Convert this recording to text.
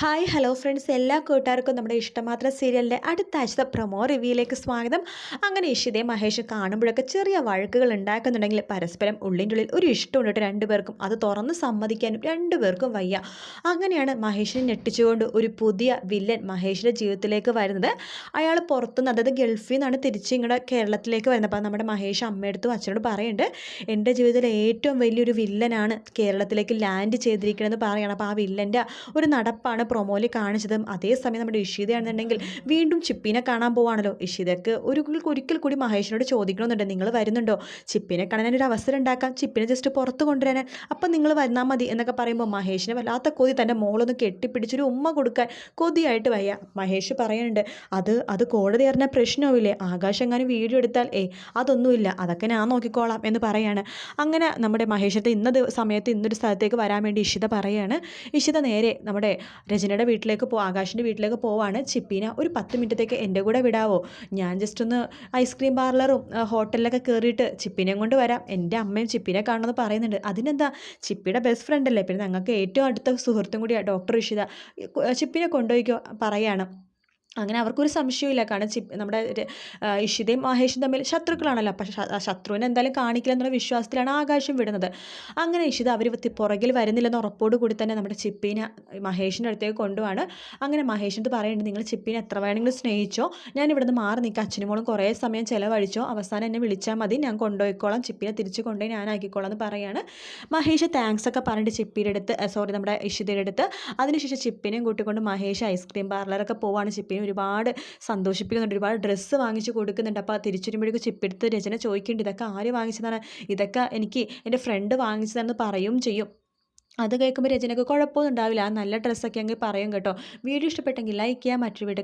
Hi hello friends എല്ലാ കൂട്ടുകാർക്കും നമ്മുടെ ഇഷ്ടമാത്ര സീരിയലിന്റെ അടുത്ത ആഴ്ചത്തെ പ്രൊമോ റിവ്യൂയിലേക്ക് സ്വാഗതം. അങ്ങനെ ഇഷിതേ മഹേഷ് കാണുമ്പോഴൊക്കെ ചെറിയ വഴക്കുകൾ ഉണ്ടാക്കുന്നുണ്ടെങ്കിൽ പരസ്പരം ഉള്ളിന്റെ ഉള്ളിൽ ഒരു ഇഷ്ടമുണ്ട് കേട്ടോ രണ്ടുപേർക്കും അത് തുറന്ന് സമ്മതിക്കാനും രണ്ടുപേർക്കും വയ്യ. അങ്ങനെയാണ് മഹേഷിനെ ഞെട്ടിച്ചുകൊണ്ട് ഒരു പുതിയ വില്ലൻ മഹേഷിന്റെ ജീവിതത്തിലേക്ക് വരുന്നത്. അയാൾ പുറത്തുനിന്ന് അതായത് ഗൾഫിൽ നിന്നാണ് തിരിച്ച് ഇങ്ങോട്ട് കേരളത്തിലേക്ക് വരുന്നത്. അപ്പോൾ നമ്മുടെ മഹേഷ് അമ്മയെടുത്തും അച്ഛനോട് പറയുന്നുണ്ട് എന്റെ ജീവിതത്തിലെ ഏറ്റവും വലിയൊരു വില്ലനാണ് കേരളത്തിലേക്ക് ലാൻഡ് ചെയ്തിരിക്കണമെന്ന് പറയുകയാണ് അപ്പോൾ ആ വില്ലന്റെ ഒരു നടപ്പാണ് പ്രൊമോയിൽ കാണിച്ചതും അതേസമയം നമ്മുടെ ഇഷിതയാണെന്നുണ്ടെങ്കിൽ വീണ്ടും ചിപ്പിനെ കാണാൻ പോവാണല്ലോ. ഇഷിതക്ക് ഒരു ഒരിക്കൽ കൂടി മഹേഷിനോട് ചോദിക്കണമെന്നുണ്ട്. നിങ്ങൾ വരുന്നുണ്ടോ? ചിപ്പിനെ കാണാൻ ഒരു അവസരം ഉണ്ടാക്കാം. ചിപ്പിനെ ജസ്റ്റ് പുറത്ത് കൊണ്ടുവരാൻ. അപ്പം നിങ്ങൾ വന്നാൽ മതി എന്നൊക്കെ പറയുമ്പോൾ മഹേഷിനെ വല്ലാത്ത കൊതി തന്റെ മോളൊന്ന് കെട്ടിപ്പിടിച്ചൊരു ഉമ്മ കൊടുക്കാൻ കൊതിയായിട്ട് വയ്യ. മഹേഷ് പറയുന്നുണ്ട് അത് അത് കോടതി അറിഞ്ഞ പ്രശ്നമില്ലേ ആകാശം എങ്ങാനും വീഡിയോ എടുത്താൽ ഏ അതൊന്നുമില്ല. അതൊക്കെ ഞാൻ നോക്കിക്കോളാം എന്ന് പറയാണ്. അങ്ങനെ നമ്മുടെ മഹേഷത്തെ ഇന്ന സമയത്ത് ഇന്നൊരു സ്ഥലത്തേക്ക് വരാൻ വേണ്ടി ഇഷിത പറയാണ്. ഇഷിത നേരെ നമ്മുടെ രചനയുടെ വീട്ടിലേക്ക് പോ ആകാശിന്റെ വീട്ടിലേക്ക് പോവാണ് ചിപ്പീന. ഒരു പത്ത് മിനിറ്റത്തേക്ക് എന്റെ കൂടെ വിടാവോ? ഞാൻ ജസ്റ്റ് ഒന്ന് ഐസ്ക്രീം പാർലറും ഹോട്ടലിലൊക്കെ കയറിയിട്ട് ചിപ്പിനെയും കൊണ്ട് വരാം. എന്റെ അമ്മയും ചിപ്പിനെ കാണുമെന്ന് പറയുന്നുണ്ട്. അതിനെന്താ? ചിപ്പിയുടെ ബെസ്റ്റ് ഫ്രണ്ട് അല്ലേ? പിന്നെ ഞങ്ങൾക്ക് ഏറ്റവും അടുത്ത സുഹൃത്തും കൂടിയാണ് ഡോക്ടർ ഇഷിത. ചിപ്പിനെ കൊണ്ടുപോയിക്കോ? പറയാണ്. അങ്ങനെ അവർക്കൊരു സംശയമില്ല കാരണം ചി നമ്മുടെ ഇഷിതയും മഹേഷും തമ്മിൽ ശത്രുക്കളാണല്ലോ. അപ്പം ശത്രുവിനെ എന്തായാലും കാണിക്കില്ല എന്നുള്ള വിശ്വാസത്തിലാണ് ആകാശം വിടുന്നത്. അങ്ങനെ ഇഷിത അവർ പുറകിൽ വരുന്നില്ലെന്ന് ഉറപ്പോട് കൂടി തന്നെ നമ്മുടെ ചിപ്പിനെ മഹേഷിന്റെ അടുത്തേക്ക് കൊണ്ടുപോവാണ്. അങ്ങനെ മഹേഷിന്റെ പറയുന്നുണ്ട്? നിങ്ങൾ ചിപ്പിനെ എത്ര വേണമെങ്കിലും സ്നേഹിച്ചോ ഞാൻ ഇവിടുന്ന് മാറി നിൽക്കുക അച്ഛനും മോളും കുറേ സമയം ചിലവഴിച്ചോ അവസാനം എന്നെ വിളിച്ചാൽ മതി. ഞാൻ കൊണ്ടുപോയിക്കോളാം. ചിപ്പിനെ തിരിച്ചു കൊണ്ടുപോയി ഞാനാക്കിക്കോളാം എന്ന് പറയുകയാണ് മഹേഷ് താങ്ക്സ് ഒക്കെ പറഞ്ഞിട്ട് ചിപ്പിയുടെ അടുത്ത് സോറി നമ്മുടെ ഇഷിതയുടെ അടുത്ത്. അതിനുശേഷം ചിപ്പിനെയും കൂട്ടിക്കൊണ്ട് മഹേഷ് ഐസ്ക്രീം പാർലറൊക്കെ പോവാണ്. ചിപ്പിനെ ഒരുപാട് സന്തോഷിപ്പിക്കുന്നുണ്ട്. ഒരുപാട് ഡ്രസ്സ് വാങ്ങിച്ച് കൊടുക്കുന്നുണ്ട്. അപ്പോൾ തിരിച്ചു വരുമ്പോഴേക്കും ചിപ്പെടുത്ത് രചന ചോദിക്കേണ്ടി. ഇതൊക്കെ ആര് വാങ്ങിച്ചതാണ്? ഇതൊക്കെ എനിക്ക് എന്റെ ഫ്രണ്ട് വാങ്ങിച്ചതാണെന്ന് പറയും ചെയ്യും. അത് കേൾക്കുമ്പോൾ രചനക്ക് കുഴപ്പമൊന്നും ഉണ്ടാവില്ല. ആ നല്ല ഡ്രസ്സൊക്കെ അങ്ങ് പറയും കേട്ടോ. വീഡിയോ ഇഷ്ടപ്പെട്ടെങ്കിൽ ലൈക്ക് ചെയ്യാം മറ്റൊരു